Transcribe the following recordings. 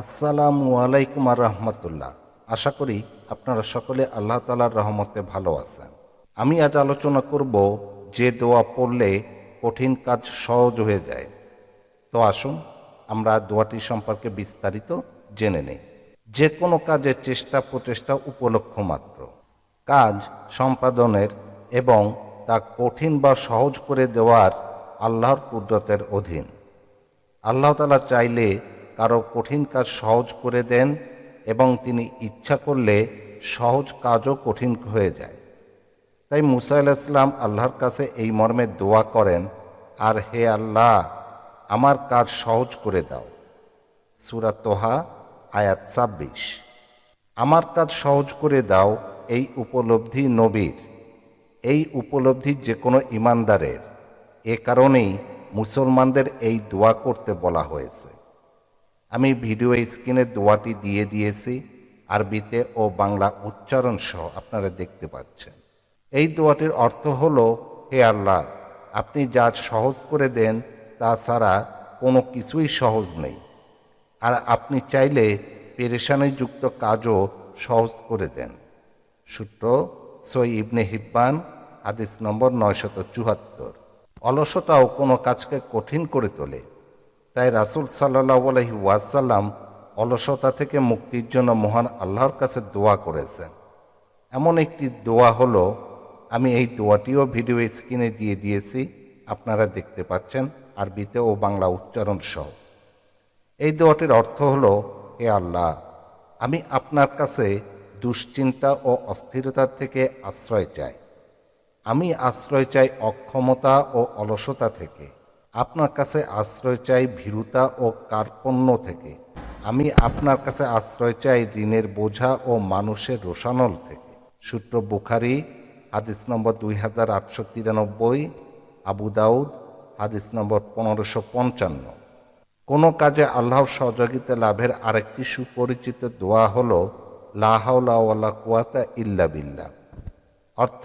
আসসালামু আলাইকুম আর রহমতুল্লাহ। আশা করি আপনারা সকলে আল্লাহ তালার রহমতে ভালো আছেন। আমি আজ আলোচনা করব যে দোয়া পড়লে কঠিন কাজ সহজ হয়ে যায়। তো আসুন, আমরা দোয়াটি সম্পর্কে বিস্তারিত জেনে নেই। যে কোনো কাজের চেষ্টা প্রচেষ্টা উপলক্ষ মাত্র। কাজ সম্পাদনের এবং তা কঠিন বা সহজ করে দেওয়ার আল্লাহর কুদরতের অধীন। আল্লাহ তালা চাইলে কারও কঠিন কাজ সহজ করে দেন এবং তিনি ইচ্ছা করলে সহজ কাজও কঠিন হয়ে যায়। তাই মুসা আলাহিসাল্লাম আল্লাহর কাছে এই মর্মে দোয়া করেন, আর হে আল্লাহ, আমার কাজ সহজ করে দাও। সুরা তোহা, আয়াত ছাব্বিশ। আমার কাজ সহজ করে দাও, এই উপলব্ধি নবীর। এই উপলব্ধি যে কোনো ইমানদারের। এ কারণেই মুসলমানদের এই দোয়া করতে বলা হয়েছে। আমি ভিডিও স্ক্রিনে দোয়াটি দিয়ে দিয়েছি, আরবিতে ও বাংলা উচ্চারণ সহ আপনারা দেখতে পাচ্ছেন। এই দোয়াটির অর্থ হল, হে আল্লাহ, আপনি যা সহজ করে দেন তা ছাড়া কোনো কিছুই সহজ নেই। আর আপনি চাইলে পেরেশানিযুক্ত কাজও সহজ করে দেন। সূত্র সই ইবনে হিব্বান, হাদিস নম্বর নয়শত চুয়াত্তর। অলসতাও কোনো কাজকে কঠিন করে তোলে। তাই রাসুল সাল্লাহ আলহি ওয়াসাল্লাম অলসতা থেকে মুক্তির জন্য মহান আল্লাহর কাছে দোয়া করেছেন। এমন একটি দোয়া হলো, আমি এই দোয়াটিও ভিডিও স্ক্রিনে দিয়ে দিয়েছি, আপনারা দেখতে পাচ্ছেন আরবিতে ও বাংলা উচ্চারণ সহ। এই দোয়াটির অর্থ হলো, হে আল্লাহ, আমি আপনার কাছে দুশ্চিন্তা ও অস্থিরতার থেকে আশ্রয় চাই। আমি আশ্রয় চাই অক্ষমতা ও অলসতা থেকে। আপনার কাছে আশ্রয় চাই ভীরুতা ও কার্পণ্য থেকে। আমি আপনার কাছে আশ্রয় চাই ঋণের বোঝা ও মানুষের রোষানল থেকে। সূত্র বুখারি, হাদিস নম্বর দুই হাজার আটশো তিরানব্বই, আবু দাউদ, হাদিস নম্বর পনেরোশো পঞ্চান্ন। কোনো কাজে আল্লাহর সহযোগিতা লাভের আরেকটি সুপরিচিত দোয়া হল লাহাউলা কুয়াতা ইল্লা বিল্লাহ। অর্থ,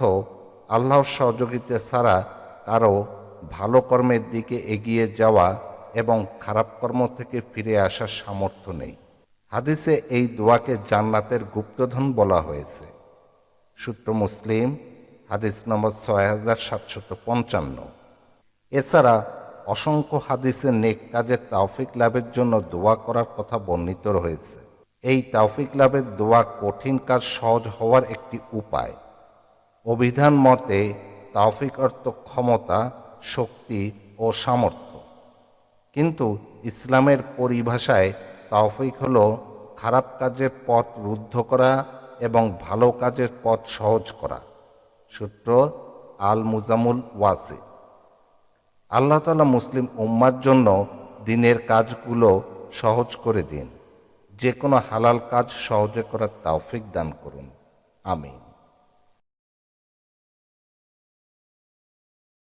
আল্লাহর সহযোগিতা ছাড়া কারও ভালো কর্মের দিকে এগিয়ে যাওয়া এবং খারাপ কর্ম থেকে ফিরে আসার সামর্থ্য নেই। হাদিসে এই দোয়াকে জান্নাতের গুপ্তধন বলা হয়েছে। সূত্র মুসলিম, হাদিস নম্বর ছয় হাজার সাতশত পঞ্চান্ন। এছাড়া অসংখ্য হাদিসে নেক কাজের তাওফিক লাভের জন্য দোয়া করার কথা বর্ণিত রয়েছে। এই তাওফিক লাভের দোয়া কঠিন কাজ সহজ হওয়ার একটি উপায়। অভিধান মতে তাওফিক অর্থ ক্ষমতা শক্তি ও সামর্থ্য। কিন্তু ইসলামের পরিভাষায় তাওফিক হল খারাপ কাজের পথ রুদ্ধ করা এবং ভালো কাজের পথ সহজ করা। সূত্র আল মুজামুল ওয়াসি। আল্লাহ তালা মুসলিম উম্মার জন্য দিনের কাজগুলো সহজ করে দিন। যে কোনো হালাল কাজ সহজে করার তাওফিক দান করুন। আমিন।